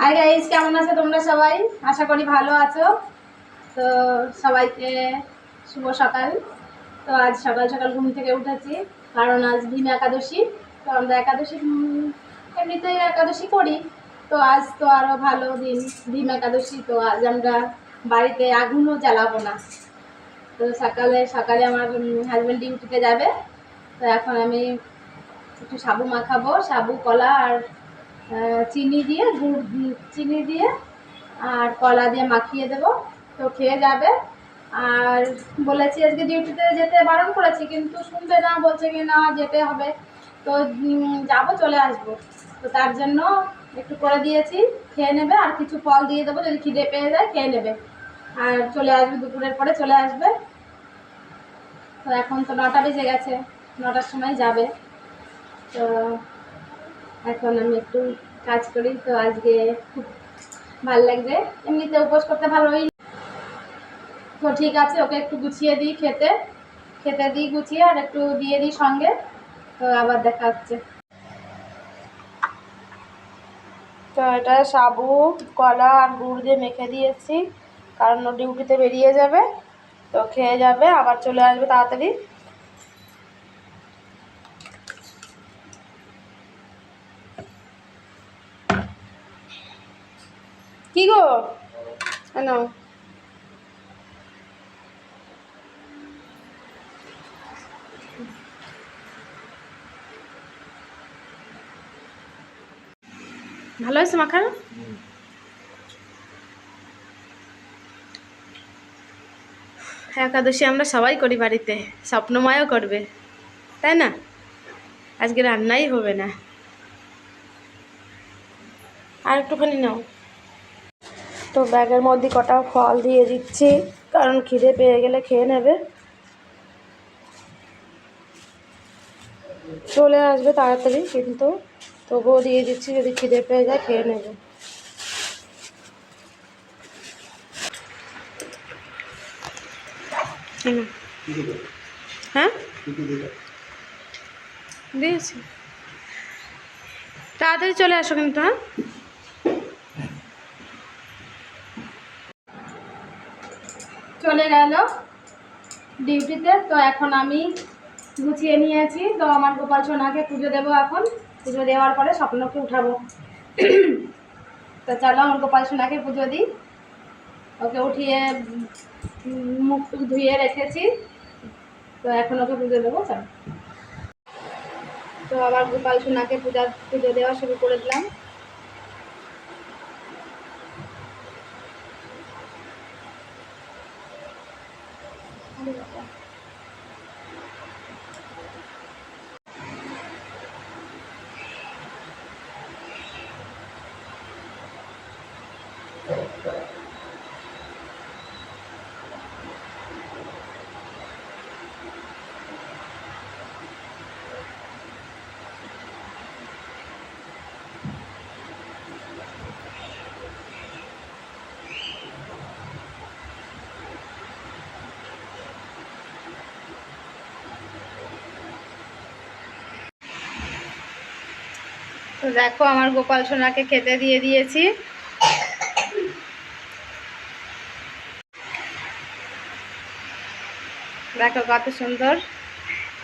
Hi guys কেমন আছো তোমরা সবাই? আশা করি ভালো আছো। তো সবাইকে শুভ সকাল। তো আজ সকাল সকাল ঘুম থেকে উঠেছি, কারণ আজ ভীম একাদশী। তো আমরা একাদশী এমনিতেই একাদশী করি। তো আজ তো আরও ভালো দিন, ভীম একাদশী। তো আজ আমরা বাড়িতে আগুনও জ্বালাবো না। তো সকালে সকালে আমার হাজব্যান্ড ডিউটিতে যাবে। তো এখন আমি একটু সাবু মাখাবো, সাবু, কলা আর চিনি দিয়ে, গুড় চিনি দিয়ে আর কলা দিয়ে মাখিয়ে দেব। তো খেয়ে যাবে। আর বলেছি আজকে ডিউটিতে যেতে বারণ করেছি, কিন্তু শুনবে না, বলছে কি না, যেতে হবে। তো যাব, চলে আসব। তো তার জন্য একটু করে দিয়েছি, খেয়ে নেবে। আর কিছু ফল দিয়ে দেবো, যদি খিদে পেয়ে যায়, খেয়ে নেবে। আর চলে আসবে, দুপুরের পরে চলে আসবে। তো এখন তো নটা বেজে গেছে, নটার সময় যাবে। তো এখন আমি একটু কাজ করি, তো আজকে খুব ভালো লাগবে এমনিতে উপোস করতে ভালোই তো ঠিক আছে, ওকে একটু গুছিয়ে দিই খেতে। খেতে দিই গুছিয়ে আর একটু দিয়ে দিই সঙ্গে। তো আবার দেখা হচ্ছে। তো এটা সাবু, কলা আর গুড় দিয়ে মেখে দিয়েছি, কারণ ও ডিউটিতে বেরিয়ে যাবে, তো খেয়ে যাবে, আবার চলে আসবে তাড়াতাড়ি। কি গো? কেন ভালো হয়েছে মাখানো? একাদশী আমরা সবাই করি বাড়িতে, স্বপ্নময়ও করবে, তাই না? আজকে রান্নাই হবে না। আর একটুখানি নাও। তো ব্যাগের মধ্যে কটা ফল দিয়ে দিচ্ছি, কারণ খিদে পেয়ে গেলে খেয়ে নেবে। চলে আসবে তাড়াতাড়ি কিন্তু, তবুও দিয়ে দিচ্ছি, যদি খিদে পেয়ে যায় খেয়ে নেবে। হ্যাঁ? দিয়েছি। তাড়াতাড়ি চলে আসো কিন্তু হ্যাঁ চলে গেল ডিউটিতে, তো এখন আমি গুছিয়ে নিয়েছি তো আমার গোপাল সোনাকে পুজো দেবো এখন। পুজো দেওয়ার পরে স্বপ্নকে উঠাবো। তো চলো, আমার গোপাল সোনাকে পুজো দিই। ওকে উঠিয়ে মুখ টুক ধুয়ে রেখেছি। তো এখন ওকে পুজো দেবো, চলো। তো আবার গোপাল সোনাকে পূজা, পুজো দেওয়া শুরু করে দিলাম। দেখো আমার গোপাল সোনাকে খেতে দিয়ে দিয়েছি। দেখো কত সুন্দর।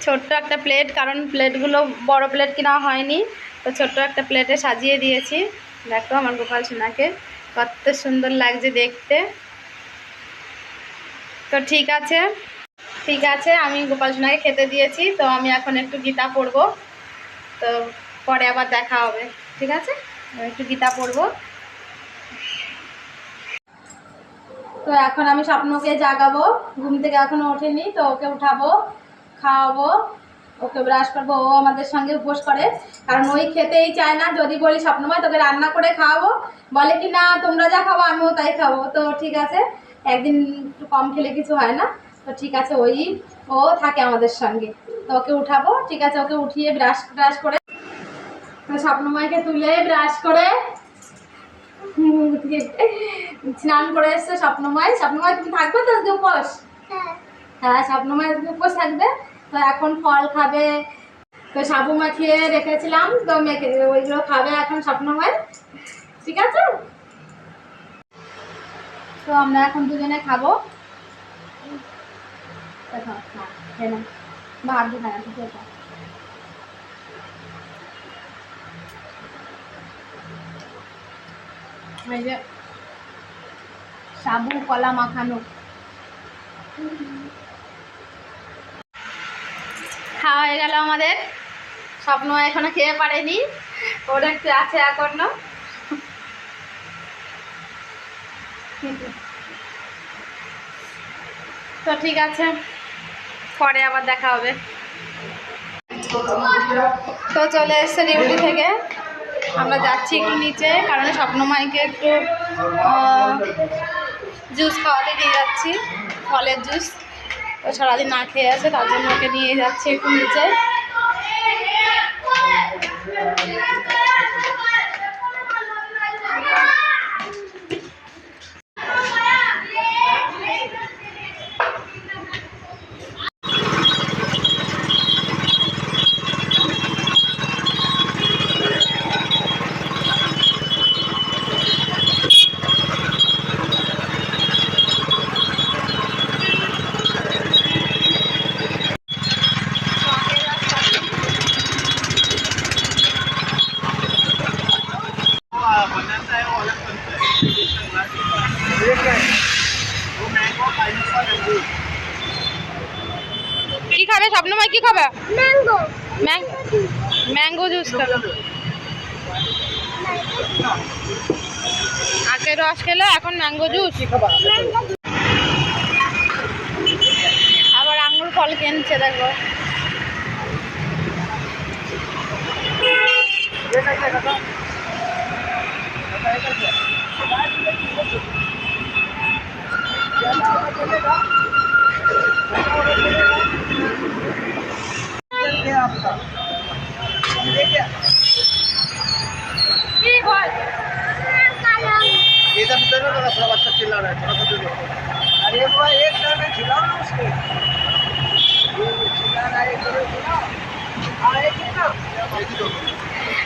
ছোট্ট একটা প্লেট কারণ প্লেটগুলো বড় প্লেট কিনা হয়নি। তো ছোট্ট একটা প্লেটে সাজিয়ে দিয়েছি। দেখো আমার গোপাল সোনাকে কত সুন্দর লাগছে দেখতে। তো ঠিক আছে ঠিক আছে, আমি গোপাল সোনাকে খেতে দিয়েছি। তো আমি এখন একটু গীতা পড়ব। তো পরে আবার দেখা হবে, ঠিক আছে? একটু গীতা পড়ব। তো এখন আমি স্বপ্নকে জাগাবো। ঘুম থেকে এখনও ওঠেনি, তো ওকে উঠাবো, খাওয়াবো, ওকে ব্রাশ করব। ও আমাদের সঙ্গে উপোস করে। কারণ ওই খেতেই চায় না, যদি বলি স্বপ্নময়, তোকে রান্না করে খাওয়াবো। বলে কি, না, তোমরা যা খাব, আমিও তাই খাব। তো ঠিক আছে, একদিন একটু কম খেলে কিছু হয় না। তো ঠিক আছে, ওই ও থাকে আমাদের সঙ্গে। তো ওকে উঠাবো, ঠিক আছে, ওকে উঠিয়ে ব্রাশ ব্রাশ করে স্বপ্নময়কে তুলে ব্রাশ করে স্নান করে এসছে স্বপ্নময়। স্বপ্নময়, তুমি থাকবে তো আজকে উপোস? হ্যাঁ স্বপ্নময় আজকে উপোস থাকবে। তো এখন ফল খাবে। তো সাবু মাখিয়ে রেখেছিলাম, তো মেখে ওইগুলো খাবে এখন স্বপ্নময়। ঠিক আছে? তো আমরা এখন দুজনে খাব। নাও। ভাত দিয়ে খাই, ঠিক আছে। এই যে, সাবু, কলা মাখানো। খাওয়া হয়ে গেল আমাদের। স্বপ্ন এখনও খেয়ে পারেনি। ওর একটু আছে এখনও। তো ঠিক আছে, পরে আবার দেখা হবে। তো চলে এসছে ডিউটি থেকে। আমরা যাচ্ছি একটু নিচে, কারণ স্বপ্নমাইকে একটু জুস খাওয়াতে নিয়ে যাচ্ছি, ফলের জুস ও সারাদিন না খেয়ে আছে, তার জন্য ওকে নিয়ে যাচ্ছি একটু নিচে। কি খাবে? স্বপ্নময় কি খাবে? ম্যাঙ্গো ম্যাঙ্গো জুস খাবে। আগে রস খেলো এখন ম্যাঙ্গো জুস আবার আঙুর ফল কিনছে দেখো। কি বল इधर उधर ना थोड़ा बच्चा चिल्ला रहा है थोड़ा सा दूर रहो। अरे बुआ एक तरह में खिलाओ ना उसको ये चिल्ला रहा है एक तरह खिलाओ हाँ एक ही ना एक ही दो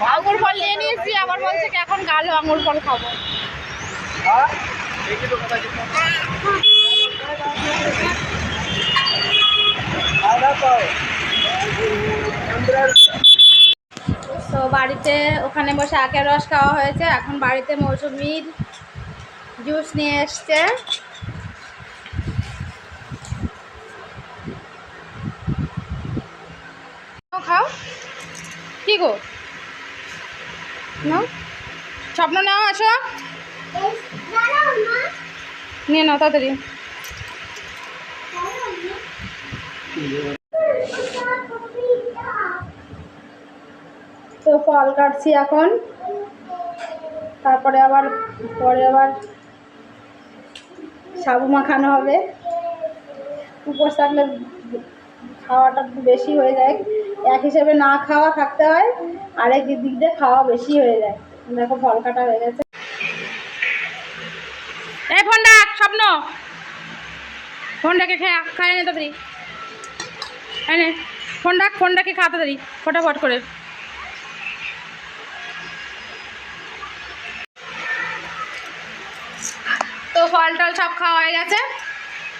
আঙুর ফল নিয়ে নিয়েছি আবার বলছে কি এখন গালো আঙুর ফল খাবো তো বাড়িতে ওখানে বসে আখের রস খাওয়া হয়েছে। এখন বাড়িতে মৌসুমির জুস নিয়ে এসছে। খাও। কি গো? স্বপ্ন নাও আছো নিয়ে নাও, তাড়াতাড়ি। তো ফল কাটছি এখন। তারপরে আবার পরে আবার সাবু মাখানো হবে। উপোস থাকলে খাওয়াটা বেশি হয়ে যায়। এক হিসেবে না খাওয়া থাকতে হয়, আরেক দিক দিয়ে খাওয়া বেশি হয়ে যায়। দেখো ফল কাটা হয়ে গেছে এই ফোন স্বপ্ন ফোনটাকে খেয়ে খায় নে তাড়াতাড়ি। এনে ফোন ডাক ফোনটাকে খা তাড়াতাড়ি, ফটাফট করে। তো ফল টল সব খাওয়া হয়ে গেছে।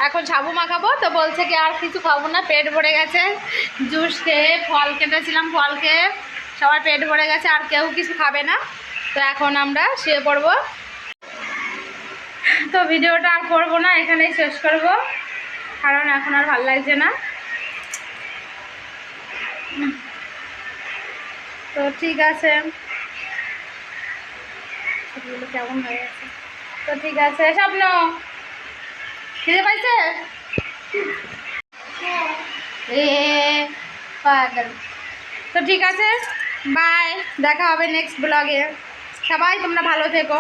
এখন সাবু মাখাবো, তো বলছে কি আর কিছু খাব না, পেট ভরে গেছে। জুস খেয়ে ফল কেটেছিলাম, ফল খেয়ে। সবার পেট ভরে গেছে, আর কেউ কিছু খাবে না। তো এখন আমরা শুয়ে পড়ব। তো ভিডিওটা আর করব না, এখানেই শেষ করব। কারণ এখন আর ভালো লাগছে না। তো ঠিক আছে। কেমন হয়ে গেছে তো ঠিক আছে, স্বপ্ন। খিদে পাইছে? তো ঠিক আছে বাই দেখা হবে নেক্সট ব্লগে সবাই তোমরা ভালো থেকো।